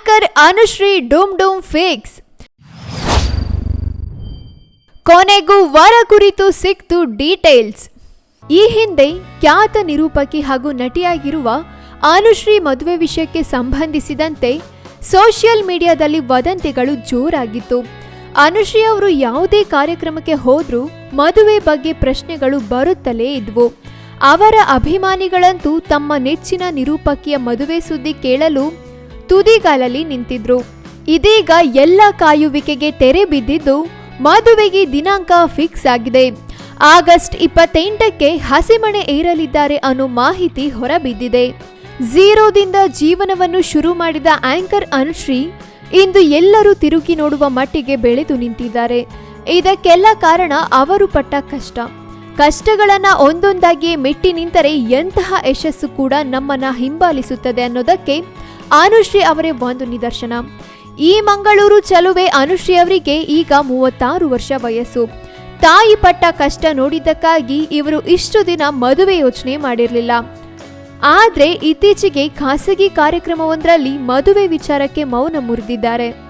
Anchor Anushree ಡೂಮ್ ಡೂಮ್ fix. ಕೊನೆಗೂ ವರ ಕುರಿತು ಸಿಕ್ತು ಡೀಟೇಲ್ಸ್. ಈ ಹಿಂದೆ ಖ್ಯಾತ ನಿರೂಪಕಿ ಹಾಗೂ ನಟಿಯಾಗಿರುವ ಅನುಶ್ರೀ ಮದುವೆ ವಿಷಯಕ್ಕೆ ಸಂಬಂಧಿಸಿದಂತೆ ಸೋಷಿಯಲ್ ಮೀಡಿಯಾದಲ್ಲಿ ವದಂತಿಗಳು ಜೋರಾಗಿತ್ತು. ಅನುಶ್ರೀ ಅವರು ಯಾವುದೇ ಕಾರ್ಯಕ್ರಮಕ್ಕೆ ಹೋದ್ರೂ ಮದುವೆ ಬಗ್ಗೆ ಪ್ರಶ್ನೆಗಳು ಬರುತ್ತಲೇ ಇದ್ವು. ಅವರ ಅಭಿಮಾನಿಗಳಂತೂ ತಮ್ಮ ನೆಚ್ಚಿನ ನಿರೂಪಕಿಯ ಮದುವೆ ಸುದ್ದಿ ಕೇಳಲು ತುದಿಗಾಲಲ್ಲಿ ನಿಂತಿದ್ರು. ಇದೀಗ ಎಲ್ಲ ಕಾಯುವಿಕೆಗೆ ತೆರೆ ಬಿದ್ದಿದ್ದು ಮದುವೆಗೆ ದಿನಾಂಕ ಫಿಕ್ಸ್ ಆಗಿದೆ. ಆಗಸ್ಟ್ ಇಪ್ಪತ್ತೆಂಟಕ್ಕೆ ಹಸಿಮಣೆ ಏರಲಿದ್ದಾರೆ ಅನ್ನೋ ಮಾಹಿತಿ ಹೊರಬಿದ್ದಿದೆ. ಝೀರೋದಿಂದ ಜೀವನವನ್ನು ಶುರು ಮಾಡಿದ ಆಂಕರ್ ಅನುಶ್ರೀ ಇಂದು ಎಲ್ಲರೂ ತಿರುಗಿ ನೋಡುವ ಮಟ್ಟಿಗೆ ಬೆಳೆದು ನಿಂತಿದ್ದಾರೆ. ಇದಕ್ಕೆಲ್ಲ ಕಾರಣ ಅವರು ಪಟ್ಟ ಕಷ್ಟ. ಕಷ್ಟಗಳನ್ನ ಒಂದೊಂದಾಗಿ ಮೆಟ್ಟಿ ನಿಂತರೆ ಎಂತಹ ಯಶಸ್ಸು ಕೂಡ ನಮ್ಮನ್ನ ಹಿಂಬಾಲಿಸುತ್ತದೆ ಅನ್ನೋದಕ್ಕೆ ಅನುಶ್ರೀ ಅವರೇ ಒಂದು ನಿದರ್ಶನ. ಈ ಮಂಗಳೂರು ಚಲುವೆ ಅನುಶ್ರೀ ಅವರಿಗೆ ಈಗ ಮೂವತ್ತಾರು ವರ್ಷ ವಯಸ್ಸು. ತಾಯಿ ಪಟ್ಟ ಕಷ್ಟ ನೋಡಿದ್ದಕ್ಕಾಗಿ ಇವರು ಇಷ್ಟು ದಿನ ಮದುವೆ ಯೋಚನೆ ಮಾಡಿರಲಿಲ್ಲ. ಆದರೆ ಇತ್ತೀಚೆಗೆ ಖಾಸಗಿ ಕಾರ್ಯಕ್ರಮವೊಂದರಲ್ಲಿ ಮದುವೆ ವಿಚಾರಕ್ಕೆ ಮೌನ ಮುರಿದಿದ್ದಾರೆ.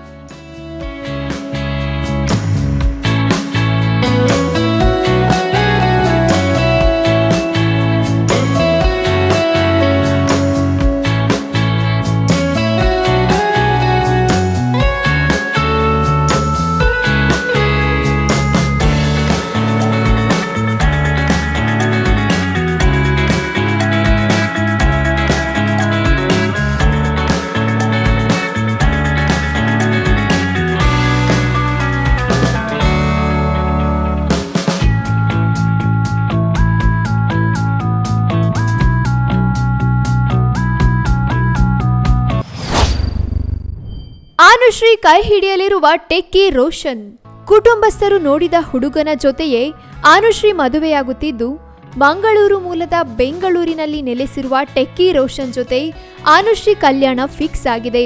ಅನುಶ್ರೀ ಕೈ ಹಿಡಿಯಲಿರುವ ಟೆಕ್ಕಿ ರೋಷನ್. ಕುಟುಂಬಸ್ಥರು ನೋಡಿದ ಹುಡುಗನ ಜೊತೆಯೇ ಅನುಶ್ರೀ ಮದುವೆಯಾಗುತ್ತಿದ್ದು, ಮಂಗಳೂರು ಮೂಲದ ಬೆಂಗಳೂರಿನಲ್ಲಿ ನೆಲೆಸಿರುವ ಟೆಕ್ಕಿ ರೋಷನ್ ಜೊತೆ ಅನುಶ್ರೀ ಕಲ್ಯಾಣ ಫಿಕ್ಸ್ ಆಗಿದೆ.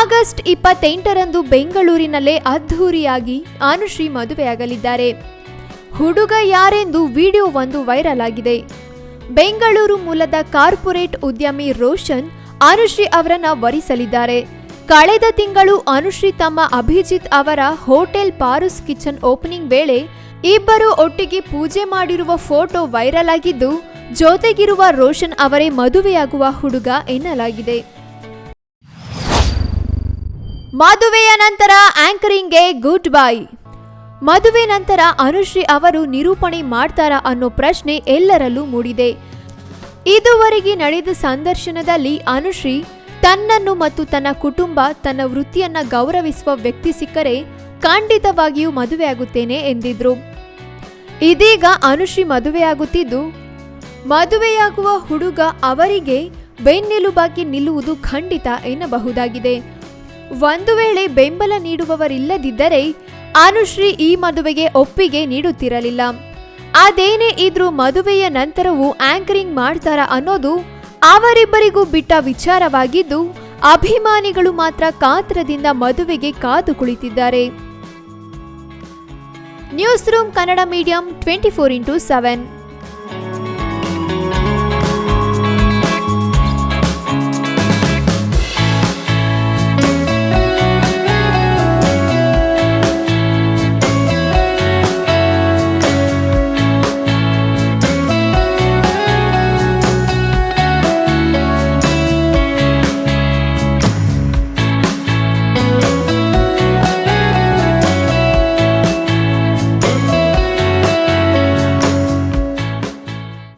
ಆಗಸ್ಟ್ ಇಪ್ಪತ್ತೆಂಟರಂದು ಬೆಂಗಳೂರಿನಲ್ಲೇ ಅದ್ಧೂರಿಯಾಗಿ ಅನುಶ್ರೀ ಮದುವೆಯಾಗಲಿದ್ದಾರೆ. ಹುಡುಗ ಯಾರೆಂದು ವಿಡಿಯೋ ಒಂದು ವೈರಲ್ ಆಗಿದೆ. ಬೆಂಗಳೂರು ಮೂಲದ ಕಾರ್ಪೊರೇಟ್ ಉದ್ಯಮಿ ರೋಷನ್ ಅನುಶ್ರೀ ಅವರನ್ನ ವರಿಸಲಿದ್ದಾರೆ. ಕಳೆದ ತಿಂಗಳು ಅನುಶ್ರೀ ತಮ್ಮ ಅಭಿಜಿತ್ ಅವರ ಹೋಟೆಲ್ ಪಾರುಸ್ ಕಿಚನ್ ಓಪನಿಂಗ್ ವೇಳೆ ಇಬ್ಬರು ಒಟ್ಟಿಗೆ ಪೂಜೆ ಮಾಡಿರುವ ಫೋಟೋ ವೈರಲ್ ಆಗಿದ್ದು, ಜೊತೆಗಿರುವ ರೋಷನ್ ಅವರೇ ಮದುವೆಯಾಗುವ ಹುಡುಗ ಎನ್ನಲಾಗಿದೆ. ಮದುವೆಯ ನಂತರ ಆಂಕರಿಂಗ್ಗೆ ಗುಡ್ ಬೈ. ಮದುವೆ ನಂತರ ಅನುಶ್ರೀ ಅವರು ನಿರೂಪಣೆ ಮಾಡ್ತಾರಾ ಅನ್ನೋ ಪ್ರಶ್ನೆ ಎಲ್ಲರಲ್ಲೂ ಮೂಡಿದೆ. ಇದುವರೆಗೆ ನಡೆದ ಸಂದರ್ಶನದಲ್ಲಿ ಅನುಶ್ರೀ ತನ್ನನ್ನು ಮತ್ತು ತನ್ನ ಕುಟುಂಬ, ತನ್ನ ವೃತ್ತಿಯನ್ನ ಗೌರವಿಸುವ ವ್ಯಕ್ತಿ ಸಿಕ್ಕರೆ ಖಂಡಿತವಾಗಿಯೂ ಮದುವೆಯಾಗುತ್ತೇನೆ ಎಂದಿದ್ರು. ಇದೀಗ ಅನುಶ್ರೀ ಮದುವೆಯಾಗುತ್ತಿದ್ದು, ಮದುವೆಯಾಗುವ ಹುಡುಗ ಅವರಿಗೆ ಬೆನ್ನೆಲುಬಾಗಿ ನಿಲ್ಲುವುದು ಖಂಡಿತ ಎನ್ನಬಹುದಾಗಿದೆ. ಒಂದು ವೇಳೆ ಬೆಂಬಲ ನೀಡುವವರಿಲ್ಲದಿದ್ದರೆ ಅನುಶ್ರೀ ಈ ಮದುವೆಗೆ ಒಪ್ಪಿಗೆ ನೀಡುತ್ತಿರಲಿಲ್ಲ. ಅದೇನೇ ಇದ್ರೂ ಮದುವೆಯ ನಂತರವೂ ಆಂಕರಿಂಗ್ ಮಾಡ್ತಾರಾ ಅನ್ನೋದು ಅವರಿಬ್ಬರಿಗೂ ಬಿಟ್ಟ ವಿಚಾರವಾಗಿದ್ದು, ಅಭಿಮಾನಿಗಳು ಮಾತ್ರ ಕಾತ್ರದಿಂದ ಮದುವೆಗೆ ಕಾದು ಕುಳಿತಿದ್ದಾರೆ. News room Kannada medium twenty four into seven.